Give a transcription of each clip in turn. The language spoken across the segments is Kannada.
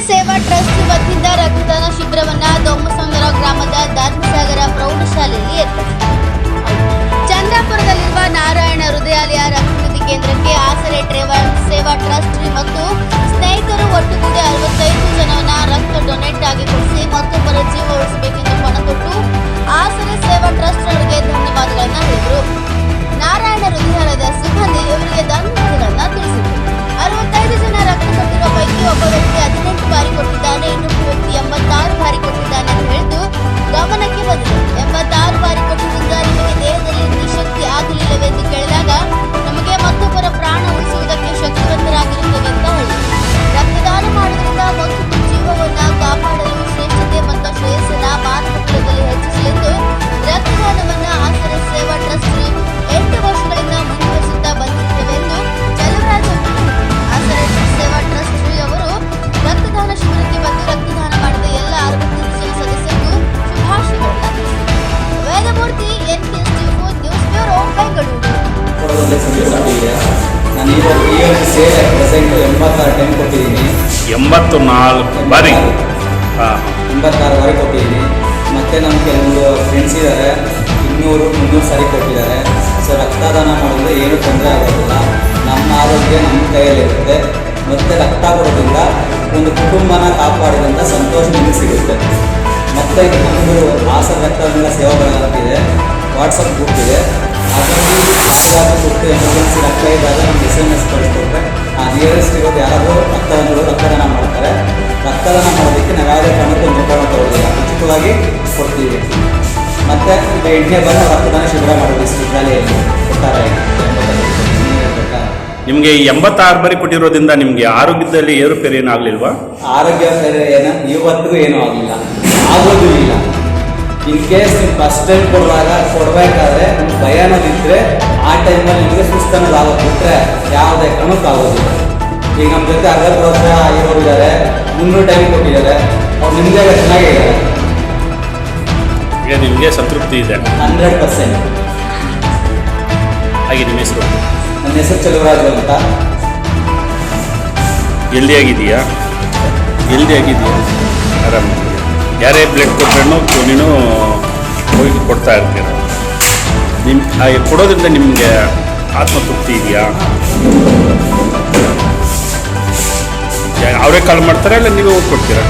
ಸೇವಾ ಟ್ರಸ್ಟ್ ವತಿಯಿಂದ ರಕ್ತದಾನ ಶಿಬಿರವನ್ನ ದೊಮ್ಮಸಂದರ ಗ್ರಾಮದ ಧರ್ಮಸಾಗರ ಪ್ರೌಢಶಾಲೆಯಲ್ಲಿ ಏರ್ಪಡಿಸಿದೆ. ಚಂದ್ರಾಪುರದಲ್ಲಿರುವ ನಾರಾಯಣ ಹೃದಯಾಲಯ ರಕ್ತನಿಧಿ ಕೇಂದ್ರಕ್ಕೆ ಆಸರೆ ಟ್ರೇವಲ್ ಸೇವಾ ಟ್ರಸ್ಟ್ ಮತ್ತು ಸ್ನೇಹಿತರು ಒಟ್ಟುಗೂಡಿ ಅರವತ್ತೈದು ಜನವನ್ನ ರಕ್ತ ಡೊನೇಟ್ ಆಗಿ ಕೊಡಿಸಿ ಸಂದೇಶ ಇದೆ ನಾನು ಇವತ್ತು ಈ ಒಂದು ಸೇವೆ ಪ್ರೆಸೆಂಟ್ ಎಂಬತ್ತಾರು ಟೈಮ್ ಕೊಟ್ಟಿದ್ದೀನಿ. ಎಂಬತ್ತು ನಾಲ್ಕು ಬಾರಿ. ಹಾಂ. ಎಂಬತ್ತಾರು ಬಾರಿ ಕೊಟ್ಟಿದ್ದೀನಿ. ಮತ್ತು ನಮ್ಮ ಕೆಲವೊಂದು ಫ್ರೆಂಡ್ಸ್ ಇದ್ದಾರೆ ಇನ್ನೂರು ಮುನ್ನೂರು ಸಾರಿ ಕೊಟ್ಟಿದ್ದಾರೆ. ಸೊ ರಕ್ತದಾನ ಮಾಡಿದ್ರೆ ಏನೂ ತೊಂದರೆ ಆಗೋದಿಲ್ಲ. ನಮ್ಮ ಆರೋಗ್ಯ ನಮ್ಮ ಕೈಯಲ್ಲಿರುತ್ತೆ. ಮತ್ತು ರಕ್ತ ಕೊಡೋದ್ರಿಂದ ಒಂದು ಕುಟುಂಬನ ಕಾಪಾಡಿದಂಥ ಸಂತೋಷ ನಿಮಗೆ ಸಿಗುತ್ತೆ. ಮತ್ತು ನಮ್ಮದು ಆಸ ರಕ್ತದಿಂದ ಸೇವಾ ಬಳಗ ಅಂತಿದೆ ವಾಟ್ಸಪ್ ಗ್ರೂಪ್ ಇದೆ. ಹಾಗಾಗಿ ಆಶೀರ್ವಾದ ಕೊಟ್ಟು ಎಮರ್ಜೆನ್ಸಿ ರಕ್ತ ಇದ್ದಾಗ ನಮ್ಗೆ ಎಸ್ ಎಂ ಎಸ್ ಕಳಿಸ್ಕೊಟ್ರೆ ಆ ನಿಯರೆಸ್ಟ್ ಇರೋದು ಯಾರಾದರೂ ರಕ್ತದಾನಗಳು ರಕ್ತದಾನ ಮಾಡ್ತಾರೆ ರಕ್ತದಾನ ಮಾಡೋದಕ್ಕೆ ನಾವು ಯಾವುದೇ ಕಾರಣಕ್ಕೂ ನಿರ್ಧಾರ ತಗೊಳ್ಳಿಲ್ಲ ಉಚಿತವಾಗಿ ಕೊಡ್ತೀವಿ ಮತ್ತು ಈಗ ಎಂಟನೇ ಬಾರಿ ರಕ್ತದಾನ ಶಿಬಿರ ಮಾಡೋದು ಈ ಶಾಲೆಯಲ್ಲಿ ಕೊಟ್ಟಾರೆ ನಿಮಗೆ ಎಂಬತ್ತಾರು ಬಾರಿ ಕೊಟ್ಟಿರೋದ್ರಿಂದ ನಿಮಗೆ ಆರೋಗ್ಯದಲ್ಲಿ ಏರುಪೇರು ಏನಾಗಲಿಲ್ವಾ? ಆರೋಗ್ಯ ಬೇರೆ ಏನೋ, ಇವತ್ತಿಗೂ ಏನೂ ಆಗಲಿಲ್ಲ. ಆಗೋದು ಇಲ್ಲ. ಇನ್ ಕೇಸ್ ನೀವು ಫಸ್ಟ್ ಟೈಮ್ ಕೊಡುವಾಗ ಕೊಡಬೇಕಾದ್ರೆ ಭಯ ಅನ್ನೋದಿದ್ರೆ ಆ ಟೈಮಲ್ಲಿ ನಿಮಗೆ ಸುಸ್ತು ಅನ್ನೋದು ಆಗೋದು ಬಿಟ್ಟರೆ ಯಾವುದೇ ಕ್ರಮಕ್ಕೆ ಆಗೋದಿಲ್ಲ. ಈಗ ನಮ್ಮ ಜೊತೆ ಅರವತ್ತು ವರ್ಷ ಇರೋರು ಇದ್ದಾರೆ ಮುನ್ನೂರು ಟೈಮ್ ಕೊಟ್ಟಿದ್ದಾರೆ. ಅವ್ರು ನಿಮ್ಮದೇ ಚೆನ್ನಾಗಿದೆ ಈಗ ನಿಮಗೆ ಸಂತೃಪ್ತಿ ಇದೆ? Hundred percent. ಹಾಗೆ ನಿಮ್ಮ ಹೆಸರು? ನನ್ನ ಹೆಸರು ಚಲುವರಾಜು ಅಂತ. ಎಲ್ದಿ ಆಗಿದೆಯಾ ಎಲ್ದಿ ಆಗಿದೆಯಾ ಆರಾಮ ಯಾರೇ ಬ್ಲಡ್ ಕೊಟ್ಟರೆ ನೀನು ಹೋಗಿ ಕೊಡ್ತಾ ಇರ್ತೀರ? ನಿಮ್ಮ ಕೊಡೋದ್ರಿಂದ ನಿಮಗೆ ಆತ್ಮತೃಪ್ತಿ ಇದೆಯಾ? ಅವರೇ ಕಾಲ್ ಮಾಡ್ತಾರೆ ಇಲ್ಲ ನೀವೇ ಹೋಗಿ ಕೊಡ್ತೀರಾ?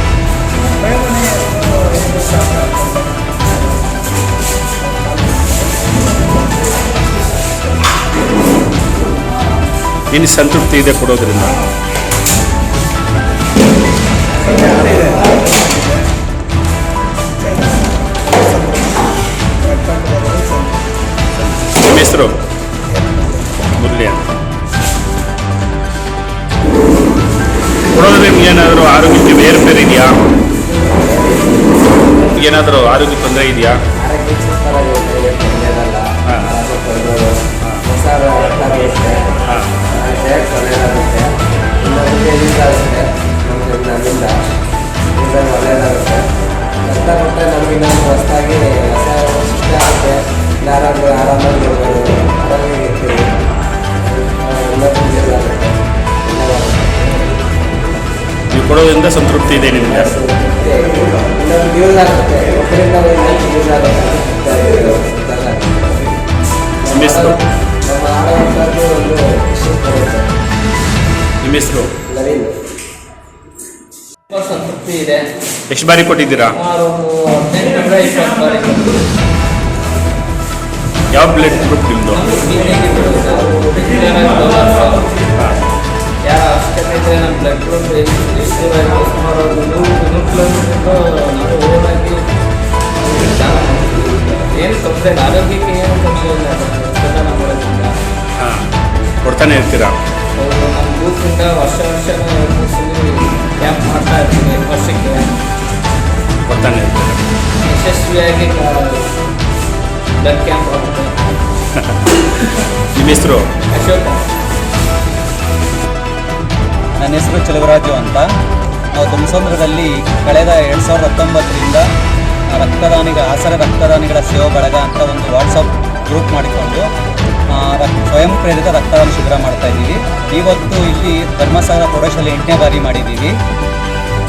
ನಿನ್ನ ಸಂತೃಪ್ತಿ ಇದೆ ಕೊಡೋದ್ರಿಂದ. ಕೊಡೋದ್ರಿಂದ ನಿಮ್ಗೆ ಏನಾದರೂ ಆರೋಗ್ಯಕ್ಕೆ ಬೇರೆ ಇದೆಯಾ ಏನಾದರೂ ಆರೋಗ್ಯ ತೊಂದರೆ ಇದೆಯಾ ಒಳ್ಳೆಯದಾಗುತ್ತೆ ರಕ್ತ ಕೊಟ್ಟರೆ ನಮಗೆ ಇನ್ನೊಂದು ಹೊಸದಾಗಿ ಆರಾಮಾಗಿ ಕೊಡೋದ್ರಿಂದ ಸಂತೃಪ್ತಿ ಇದೆ ನಿಮಗೆ? ಎಷ್ಟು ಬಾರಿ ಕೊಟ್ಟಿದ್ದೀರಾ? ಯಾವ ಬ್ಲಡ್ ಗ್ರೂಪ್ ನಿಮ್ಮದು ಇದ್ದರೆ ನಮ್ಮ ಬ್ಲಡ್ ಗ್ರೂಪ್ ರಿಸೀವ್ ಆಗಿ ಸುಮಾರು ನೂರು ನೂರು ಕಿಲೋಮೀಟರ್ ನಾವು ಓಡಾಗಿ ಏನು ತೊಂದರೆ ಇಲ್ಲ. ಆರೋಗ್ಯಕ್ಕೆ ಏನು ತೊಂದರೆ ಇಲ್ಲ. ರಕ್ತದಾನ ಮಾಡೋದ್ರಿಂದ. ಹಾಂ ಕೊಡ್ತಾನೆ ಇರ್ತೀರಾ? ಹೌದು ನಮ್ಮ ಬೂತ್ನಿಂದ ವರ್ಷ ವರ್ಷ ಕ್ಯಾಂಪ್ ಮಾಡ್ತಾ ಇರ್ತೀವಿ ವರ್ಷಕ್ಕೆ. ಕೊಡ್ತಾನೆ ಇರ್ತೀರ? ಯಶಸ್ವಿಯಾಗಿ ಬ್ಲಡ್ ಕ್ಯಾಂಪ್ ಆಗುತ್ತೆ ನಿಮ್ಮ ಹೆಸರು? ಅಶೋಕ. ನನ್ನ ಹೆಸರು ಚಲುವರಾಜು ಅಂತ. ನಾವು ತುಮಸಂದ್ರದಲ್ಲಿ ಕಳೆದ ಎರಡು ಸಾವಿರದ ಹತ್ತೊಂಬತ್ತರಿಂದ ರಕ್ತದಾನಿಗ ಆಸರ ರಕ್ತದಾನಿಗಳ ಸೇವಾ ಬಳಗ ಅಂತ ಒಂದು ವಾಟ್ಸಪ್ ಗ್ರೂಪ್ ಮಾಡಿಕೊಂಡು ಸ್ವಯಂ ಪ್ರೇರಿತ ರಕ್ತದಾನ ಶಿಬಿರ ಮಾಡ್ತಾ ಇದ್ದೀವಿ. ಇವತ್ತು ಇಲ್ಲಿ ಧರ್ಮಸಾಗರ ಪ್ರೌಢಶಾಲೆ ಎಂಟನೇ ಬಾರಿ ಮಾಡಿದ್ದೀವಿ.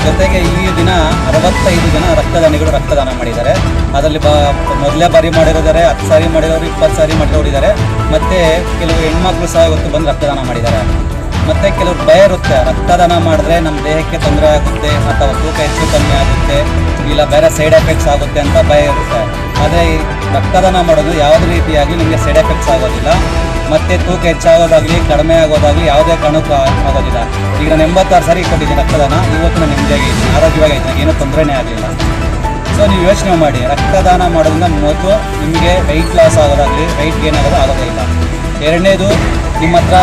ಜೊತೆಗೆ ಈ ದಿನ ಅರವತ್ತೈದು ಜನ ರಕ್ತದಾನಿಗಳು ರಕ್ತದಾನ ಮಾಡಿದ್ದಾರೆ. ಅದರಲ್ಲಿ ಬ, ಮೊದಲೇ ಬಾರಿ ಮಾಡಿರೋದಾರೆ ಹತ್ತು ಸಾರಿ ಮಾಡಿರೋರು, ಇಪ್ಪತ್ತು ಸಾರಿ ಮಾಡಿರೋರು ಇದ್ದಾರೆ ಮತ್ತು ಕೆಲವು ಹೆಣ್ಮಕ್ಳು ಸಹ ಇವತ್ತು ಬಂದು ರಕ್ತದಾನ ಮಾಡಿದ್ದಾರೆ. ಮತ್ತು ಕೆಲವರು ಭಯ ಇರುತ್ತೆ. ರಕ್ತದಾನ ಮಾಡಿದ್ರೆ ನಮ್ಮ ದೇಹಕ್ಕೆ ತೊಂದರೆ ಆಗುತ್ತೆ, ಅಥವಾ ತೂಕ ಹೆಚ್ಚು ಕಮ್ಮಿ ಆಗುತ್ತೆ, ಇಲ್ಲ ಬೇರೆ ಸೈಡ್ ಎಫೆಕ್ಟ್ಸ್ ಆಗುತ್ತೆ ಅಂತ ಭಯ ಇರುತ್ತೆ. ಆದರೆ ರಕ್ತದಾನ ಮಾಡೋದು ಯಾವುದೇ ರೀತಿಯಾಗಿ ನಿಮಗೆ ಸೈಡ್ ಎಫೆಕ್ಟ್ಸ್ ಆಗೋದಿಲ್ಲ. ಮತ್ತು ತೂಕ ಹೆಚ್ಚಾಗೋದಾಗಲಿ, ಕಡಿಮೆ ಆಗೋದಾಗಲಿ ಯಾವುದೇ ಕಾರಣಕ್ಕೂ ಆಗೋದಿಲ್ಲ. ಈಗ ನಾನು ಎಂಬತ್ತಾರು ಸಾರಿ ಕೊಟ್ಟಿದ್ದೀನಿ ರಕ್ತದಾನ, ಇವತ್ತು ನಾನು ನಿಮ್ಮದೇ ಆರೋಗ್ಯವಾಗಿ ಇದ್ದೀನಿ, ಏನೂ ತೊಂದರೆನೇ ಆಗಲಿಲ್ಲ. ಸೊ ನೀವು ಯೋಚನೆ ಮಾಡಿ, ರಕ್ತದಾನ ಮಾಡೋದ್ರಿಂದ ಮೊದಲು ನಿಮಗೆ ವೆಯ್ಟ್ ಲಾಸ್ ಆಗೋದಾಗಲಿ ವೆಯ್ಟ್ ಗೇನ್ ಆಗೋದು ಆಗೋದೇ ಎರಡನೇದು ನಿಮ್ಮ ಹತ್ರ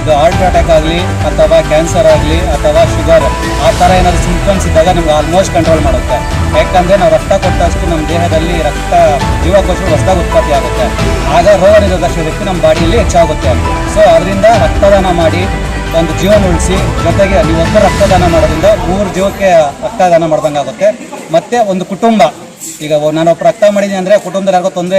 ಇದು ಹಾರ್ಟ್ ಅಟ್ಯಾಕ್ ಆಗಲಿ ಅಥವಾ ಕ್ಯಾನ್ಸರ್ ಆಗಲಿ ಅಥವಾ ಶುಗರ್ ಆ ಥರ ಏನಾದರೂ ಸಿಂಪ್ಟಮ್ಸ್ ಇದ್ದಾಗ ನಿಮ್ಗೆ ಆಲ್ಮೋಸ್ಟ್ ಕಂಟ್ರೋಲ್ ಮಾಡುತ್ತೆ. ಯಾಕಂದರೆ ನಾವು ರಕ್ತ ಕೊಟ್ಟಷ್ಟು ನಮ್ಮ ದೇಹದಲ್ಲಿ ರಕ್ತ, ಜೀವಕೋಶಗಳು ಹೊಸದಾಗಿ ಉತ್ಪತ್ತಿ ಆಗುತ್ತೆ. ಆಗ ರೋಗ ನಿರೋಧಕ ಶಕ್ತಿ ನಮ್ಮ ಬಾಡಿಯಲ್ಲಿ ಹೆಚ್ಚಾಗುತ್ತೆ. ಸೊ ಅದರಿಂದ ರಕ್ತದಾನ ಮಾಡಿ, ಒಂದು ಜೀವನ ಉಳಿಸಿ, ಜೊತೆಗೆ ನೀವು ಒಬ್ಬರು ರಕ್ತದಾನ ಮಾಡೋದ್ರಿಂದ ಮೂರು ಜೀವಕ್ಕೆ ರಕ್ತದಾನ ಮಾಡ್ದಂಗೆ ಆಗುತ್ತೆ ಮತ್ತು ಒಂದು ಕುಟುಂಬ, ಈಗ ನಾನು ಒಬ್ಬ ರಕ್ತ ಮಾಡಿದ್ದೀನಿ ಅಂದರೆ ಕುಟುಂಬದಲ್ಲಿ ತೊಂದರೆ